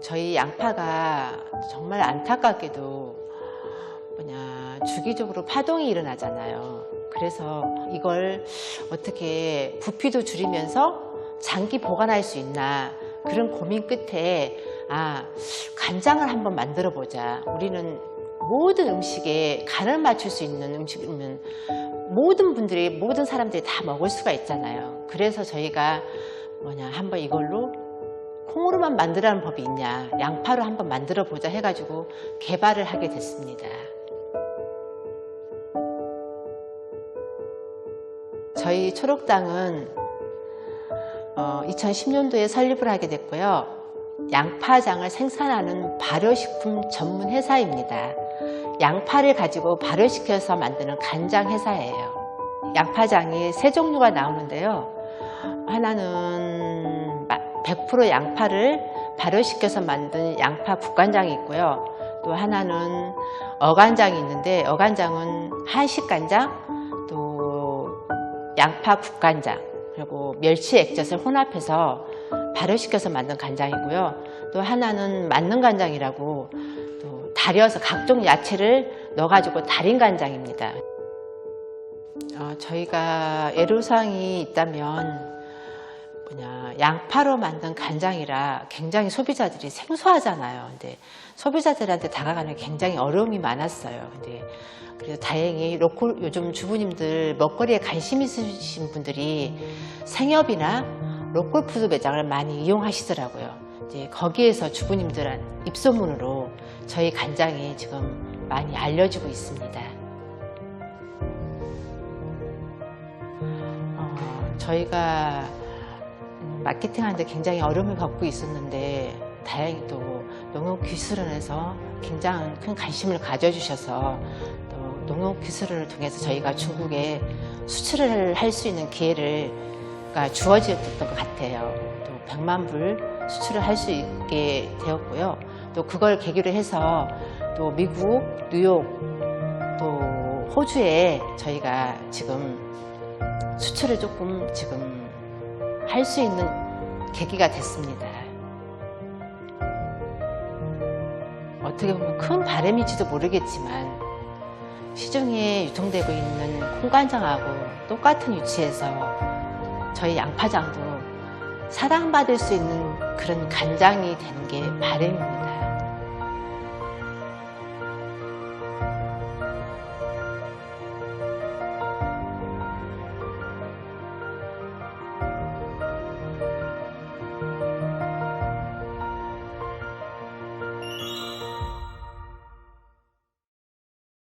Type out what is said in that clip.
저희 양파가 정말 안타깝게도 뭐냐 주기적으로 파동이 일어나잖아요. 그래서 이걸 어떻게 부피도 줄이면서 장기 보관할 수 있나 그런 고민 끝에 아 간장을 한번 만들어 보자. 우리는 모든 음식에 간을 맞출 수 있는 음식이면 모든 분들이 모든 사람들이 다 먹을 수가 있잖아요. 그래서 저희가 뭐냐 한번 이걸로 콩으로만 만들라는 법이 있냐 양파로 한번 만들어 보자 해가지고 개발을 하게 됐습니다. 저희 초록당은 2010년도에 설립을 하게 됐고요. 양파장을 생산하는 발효식품 전문 회사입니다. 양파를 가지고 발효시켜서 만드는 간장 회사예요. 양파장이 세 종류가 나오는데요. 하나는 100% 양파를 발효시켜서 만든 양파 국간장이 있고요. 또 하나는 어간장이 있는데 어간장은 한식 간장, 또 양파 국간장, 그리고 멸치 액젓을 혼합해서 발효시켜서 만든 간장이고요. 또 하나는 만능 간장이라고 또 달여서 각종 야채를 넣어가지고 달인 간장입니다. 어, 저희가 애로사항이 있다면 뭐냐 양파로 만든 간장이라 굉장히 소비자들이 생소하잖아요. 근데 소비자들한테 다가가는 게 굉장히 어려움이 많았어요. 근데 그래서 다행히 로컬 요즘 주부님들 먹거리에 관심 있으신 분들이 생협이나 로컬 푸드 매장을 많이 이용하시더라고요. 이제 거기에서 주부님들 입소문으로 저희 간장이 지금 많이 알려지고 있습니다. 어, 저희가 마케팅하는데 굉장히 어려움을 겪고 있었는데 다행히도 농업기술원에서 굉장히 큰 관심을 가져주셔서 또 농업기술원을 통해서 저희가 중국에 수출을 할 수 있는 기회가 주어졌던 것 같아요. 또 100만 불 수출을 할 수 있게 되었고요. 또 그걸 계기로 해서 또 미국, 뉴욕, 또 호주에 저희가 지금 수출을 조금 지금 할 수 있는 계기가 됐습니다. 어떻게 보면 큰 바람일지도 모르겠지만 시중에 유통되고 있는 콩간장하고 똑같은 위치에서 저희 양파장도 사랑받을 수 있는 그런 간장이 되는 게 바람입니다.